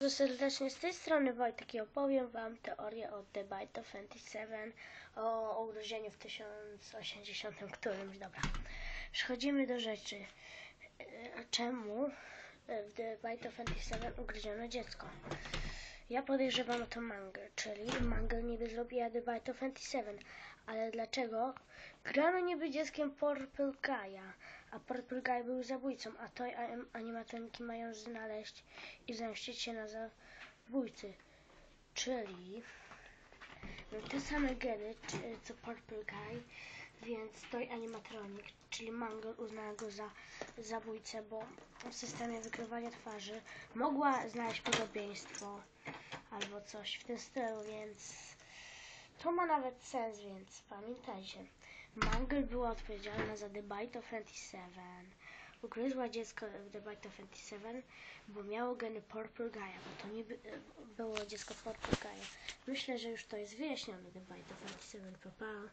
Bardzo serdecznie z tej strony Wojtek i opowiem Wam teorię o The Bite of 27 o ugryzieniu w 1080 którymś. Dobra, przechodzimy do rzeczy. E, A czemu e, w The Bite of 27 ugryziono dziecko? Ja podejrzewam o to Mangel, czyli Mangel niby zrobiła The Bite of 27, ale dlaczego? Grano niby dzieckiem Purple Guy'a, a Purple Guy był zabójcą, a to anim- animatroniki mają znaleźć i zemścić się na zabójcy. Czyli no, te same geny, co Purple Guy, więc Toy Animatronic, czyli Mangle uznała go za zabójcę, bo w systemie wykrywania twarzy mogła znaleźć podobieństwo albo coś w tym stylu, więc to ma nawet sens, więc pamiętajcie. Mangle była odpowiedzialna za The Bite of 27. Ugryzła dziecko w The Bite of 27, bo miało geny Purple Guy'a, bo to nie by, było dziecko Purple Guy'a. Myślę, że już to jest wyjaśnione, The Bite of 27, papa. Pa.